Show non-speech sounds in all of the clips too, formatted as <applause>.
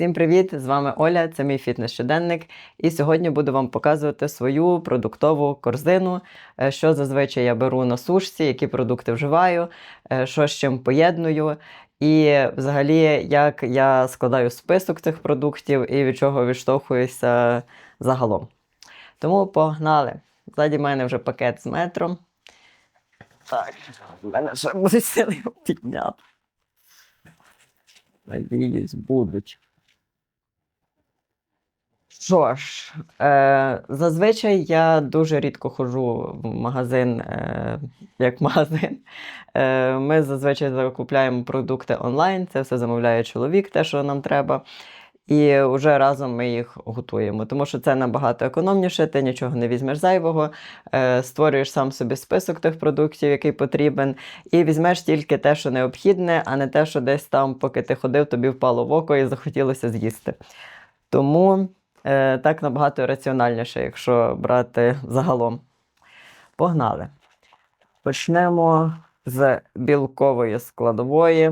Всім привіт! З вами Оля, це мій фітнес-щоденник. І сьогодні буду вам показувати свою продуктову корзину, е, що зазвичай я беру на сушці, які продукти вживаю, е, що з чим поєдную. І взагалі, як я складаю список цих продуктів і від чого відштовхуюся загалом. Тому погнали! Ззаді мене вже пакет з метром. Так, в мене ще будуть сили підняти. Надіюсь, будуть. Що ж, е, зазвичай я дуже рідко ходжу в магазин е, як магазин. Е, ми зазвичай закупляємо продукти онлайн, це все замовляє чоловік, те, що нам треба. І вже разом ми їх готуємо, тому що це набагато економніше, ти нічого не візьмеш зайвого, е, створюєш сам собі список тих продуктів, який потрібен, і візьмеш тільки те, що необхідне, а не те, що десь там, поки ти ходив, тобі впало в око і захотілося з'їсти. Тому е, так набагато раціональніше, якщо брати загалом. Погнали. Почнемо з білкової складової,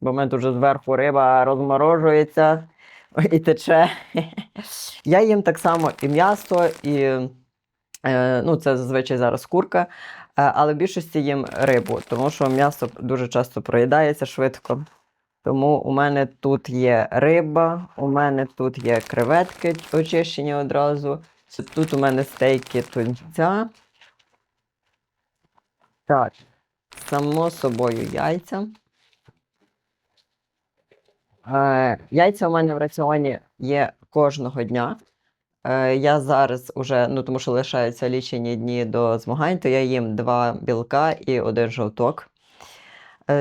бо в мене тут зверху риба розморожується і тече. Я їм так само і м'ясо, і е, ну, це зазвичай зараз курка, е, але в більшості їм рибу, тому що м'ясо дуже часто проїдається швидко. Тому у мене тут є риба, у мене тут є креветки очищені одразу. Тут у мене стейки тунця. Так, само собою яйця. Е, яйця у мене в раціоні є кожного дня. Е, я зараз уже, ну тому що лишаються лічені дні до змагань, то я їм два білка і один жовток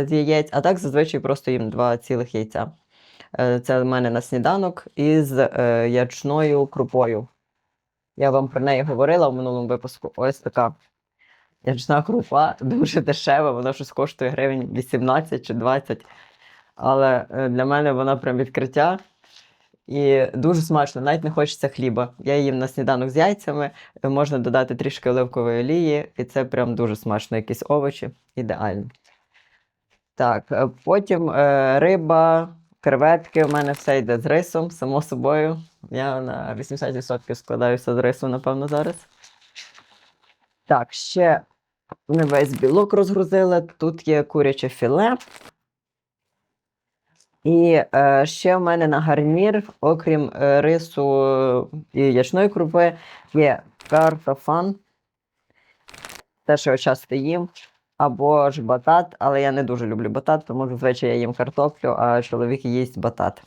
з яєць, а так зазвичай просто їм два цілих яйця. Е, це в мене на сніданок із е, ячною крупою. Я вам про неї говорила в минулому випуску. Ось така ячна крупа, дуже дешева, вона щось коштує гривень 18 чи 20. Але е, для мене вона прям відкриття. І дуже смачно, навіть не хочеться хліба. Я їм на сніданок з яйцями, е, можна додати трішки оливкової олії, і це прям дуже смачно, якісь овочі. Ідеально. Так, е, потім е, риба, креветки. У мене все йде з рисом, само собою. Я на 80% складаюся з рису, напевно, зараз. Так, ще не весь білок розгрузили. Тут є куряче філе. І е, ще в мене на гарнір, окрім е, рису і ячної крупи, є картофан. Те, що я часто їм. Або ж батат, але я не дуже люблю батат, тому зазвичай я їм картоплю, а чоловік їсть батат.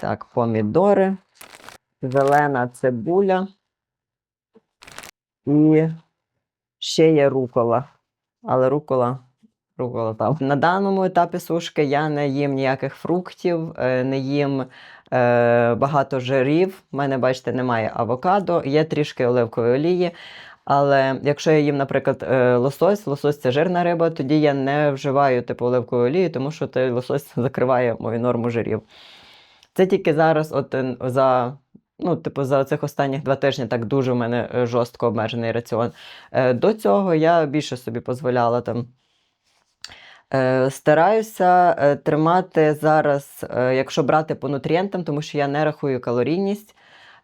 Так, помідори, зелена цибуля. І ще є рукола. Але рукола Рукола там. На даному етапі сушки я не їм ніяких фруктів, е, не їм е, багато жирів. У мене, бачите, немає авокадо, є трішки оливкової олії. Але якщо я їм, наприклад, е, лосось, лосось це жирна риба, тоді я не вживаю типу оливкової олії, тому що той лосось <laughs> закриває мою норму жирів. Це тільки зараз, от за. Ну, типу, за цих останніх два тижні так дуже в мене е, жорстко обмежений раціон. Е, До цього я більше собі дозволяла там. Стараюся тримати зараз, якщо брати по нутрієнтам, тому що я не рахую калорійність.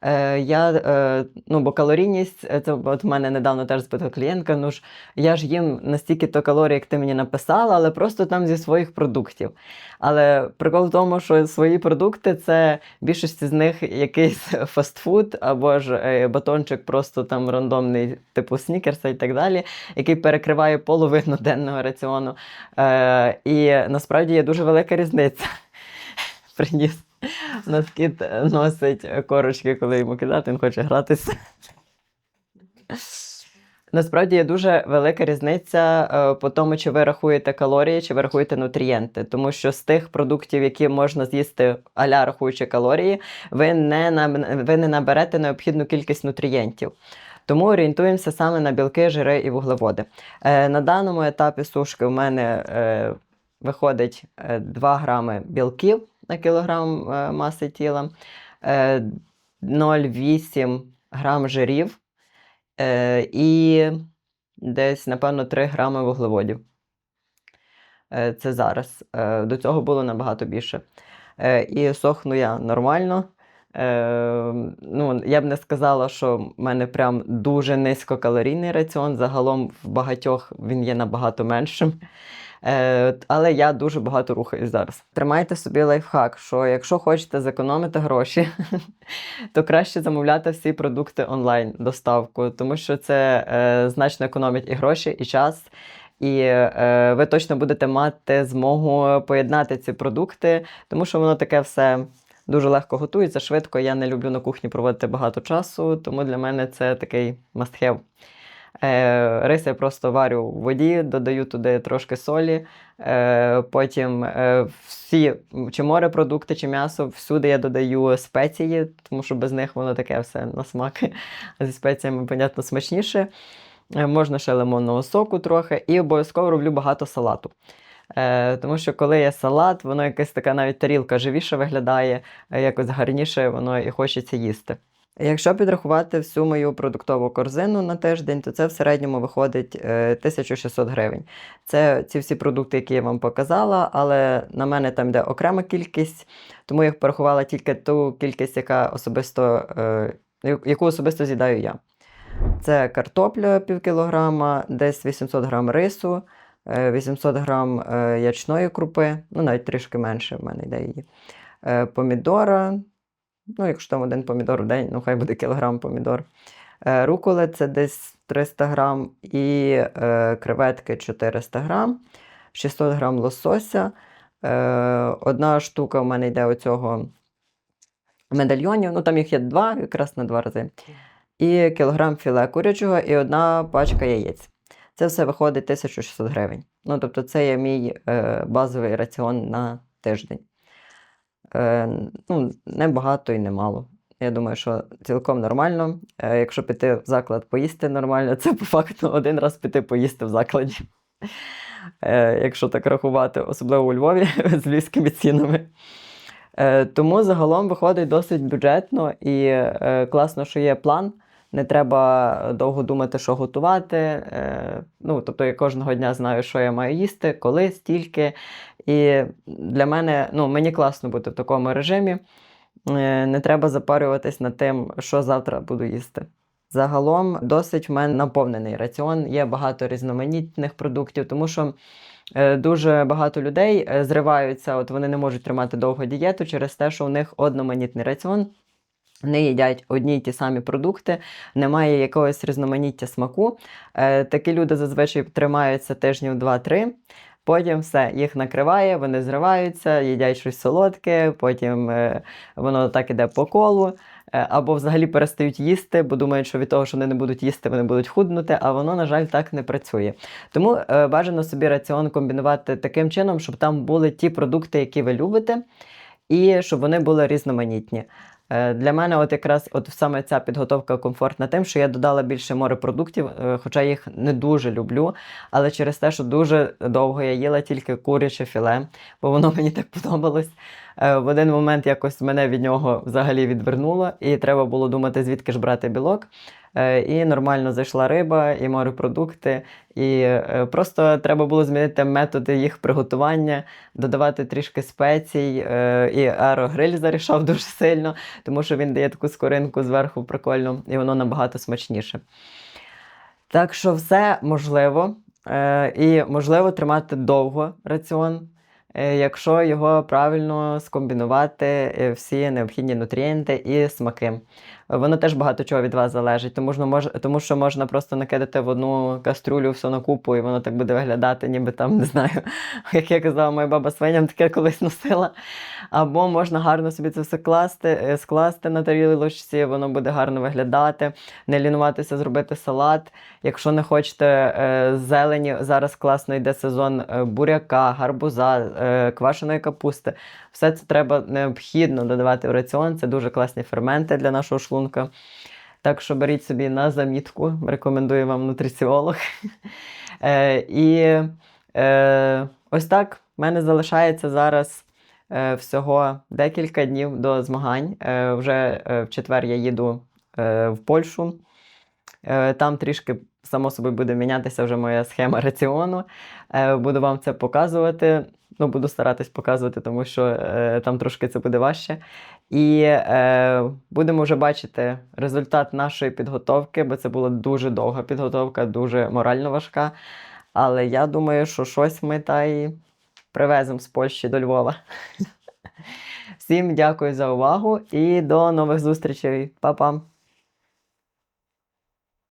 Е, Я, е, ну, бо калорійність, е, це от в мене недавно теж спитала клієнтка, ну ж я ж їм настільки то калорій, як ти мені написала, але просто там зі своїх продуктів. Але прикол в тому, що свої продукти це більшість з них якийсь <laughs> фастфуд або ж батончик просто там рандомний, типу снікерса і так далі, який перекриває половину <laughs> денного раціону. Е, І насправді є дуже велика різниця. <laughs> Приніс. У нас кіт носить корочки, коли йому кидати, він хоче гратися. Насправді є дуже велика різниця е, по тому, чи ви рахуєте калорії, чи ви рахуєте нутрієнти. Тому що з тих продуктів, які можна з'їсти аля рахуючи калорії, ви не, ви не наберете необхідну кількість нутрієнтів. Тому орієнтуємося саме на білки, жири і вуглеводи. Е, на даному етапі сушки у мене е, виходить е, 2 грами білків на кілограм е, маси тіла, е, 0,8 грам жирів е, і десь, напевно, 3 грами вуглеводів. Е, Це зараз. Е, До цього було набагато більше. Е, і сохну я нормально. Е, ну, я б не сказала, що в мене прям дуже низькокалорійний раціон. Загалом в багатьох він є набагато меншим. Е, але я дуже багато рухаюсь зараз. Тримайте собі лайфхак, що якщо хочете зекономити гроші, <laughs> то краще замовляти всі продукти онлайн доставку, тому що це е, значно економить і гроші, і час. І е, ви точно будете мати змогу поєднати ці продукти, тому що воно таке все дуже легко готується, швидко. Я не люблю на кухні проводити багато часу, тому для мене це такий must-have. Е, рис я просто варю в воді, додаю туди трошки солі. Е, потім е, всі чи морепродукти, чи м'ясо, всюди я додаю спеції, тому що без них воно таке все на смак. <laughs> Зі спеціями, понятно, смачніше. Е, можна ще лимонного соку трохи, і обов'язково роблю багато салату. Е, тому що коли є салат, воно якась така навіть тарілка живіше виглядає, е, якось гарніше воно і хочеться їсти. Якщо підрахувати всю мою продуктову корзину на тиждень, то це в середньому виходить е, 1600 гривень. Це ці всі продукти, які я вам показала, але на мене там йде окрема кількість, тому я порахувала тільки ту кількість, яка особисто, е, яку особисто з'їдаю я. Це картопля пів кілограма, десь 800 грам рису, е, 800 грам е, ячної крупи, ну навіть трішки менше в мене йде її. Е, Помідора, ну якщо там один помідор в день, ну хай буде кілограм помідор. Е, Руколи це десь 300 грам і е, креветки 400 грам, 600 грам лосося. Е, одна штука в мене йде оцього медальйонів, ну там їх є два, якраз на два рази. І кілограм філе курячого, і одна пачка яєць. Це все виходить 1600 гривень. Ну, тобто, це є мій базовий раціон на тиждень. Е, ну, не багато і не мало. Я думаю, що цілком нормально. Е, якщо піти в заклад поїсти нормально, це по факту один раз піти поїсти в закладі. Е, якщо так рахувати, особливо у Львові <laughs> з львівськими цінами. Тому загалом виходить досить бюджетно і класно, що є план. Не треба довго думати, що готувати. Е, ну, тобто я кожного дня знаю, що я маю їсти, коли, стільки. І для мене, ну, мені класно бути в такому режимі. Е, не треба запарюватись над тим, що завтра буду їсти. Загалом досить в мене наповнений раціон, є багато різноманітних продуктів, тому що е, дуже багато людей зриваються, от вони не можуть тримати довго дієту через те, що у них одноманітний раціон. Не їдять одні й ті самі продукти, немає якогось різноманіття смаку. Е, такі люди зазвичай тримаються тижнів 2-3. Потім все, їх накриває, вони зриваються, їдять щось солодке, потім е, воно так іде по колу. Е, або взагалі перестають їсти, бо думають, що від того, що вони не будуть їсти, вони будуть худнути, а воно, на жаль, так не працює. Тому бажано собі раціон комбінувати таким чином, щоб там були ті продукти, які ви любите, і щоб вони були різноманітні. Е, Для мене, от якраз от саме ця підготовка комфортна тим, що я додала більше морепродуктів, е, хоча їх не дуже люблю, але через те, що дуже довго я їла тільки куряче філе, бо воно мені так подобалось. Е, В один момент якось мене від нього взагалі відвернуло, і треба було думати, звідки ж брати білок. Е, І нормально зайшла риба, і морепродукти, і е, просто треба було змінити методи їх приготування, додавати трішки спецій. е, І аерогриль зарішав <laughs> дуже сильно, тому що він дає таку скоринку зверху прикольну, і воно набагато смачніше. Так що все можливо. І можливо тримати довго раціон, якщо його правильно скомбінувати всі необхідні нутрієнти і смаки. Воно теж багато чого від вас залежить, тому, що мож, тому що можна просто накидати в одну каструлю все на купу, і воно так буде виглядати, ніби там, не знаю, <laughs> як я казала, моя баба свиням таке колись носила. Або можна гарно собі це все класти, е, скласти на тарілочці, воно буде гарно виглядати, не лінуватися, зробити салат. Якщо не хочете е, зелені, зараз класно йде сезон е, буряка, гарбуза, квашеної капусти. Все це треба необхідно додавати в раціон. Це дуже класні ферменти для нашого шлунка. Так що беріть собі на замітку, рекомендую вам нутриціолог. <laughs> Е, і е, ось так в мене залишається зараз е, всього декілька днів до змагань. Е, вже в четвер я їду в Польщу. Там трішки, само собою, буде мінятися вже моя схема раціону. Буду вам це показувати. Ну, буду старатись показувати, тому що там трошки це буде важче. І е, будемо вже бачити результат нашої підготовки, бо це була дуже довга підготовка, дуже морально важка. Але я думаю, що щось ми та й привеземо з Польщі до Львова. <laughs> Всім дякую за увагу і до нових зустрічей. Па-па!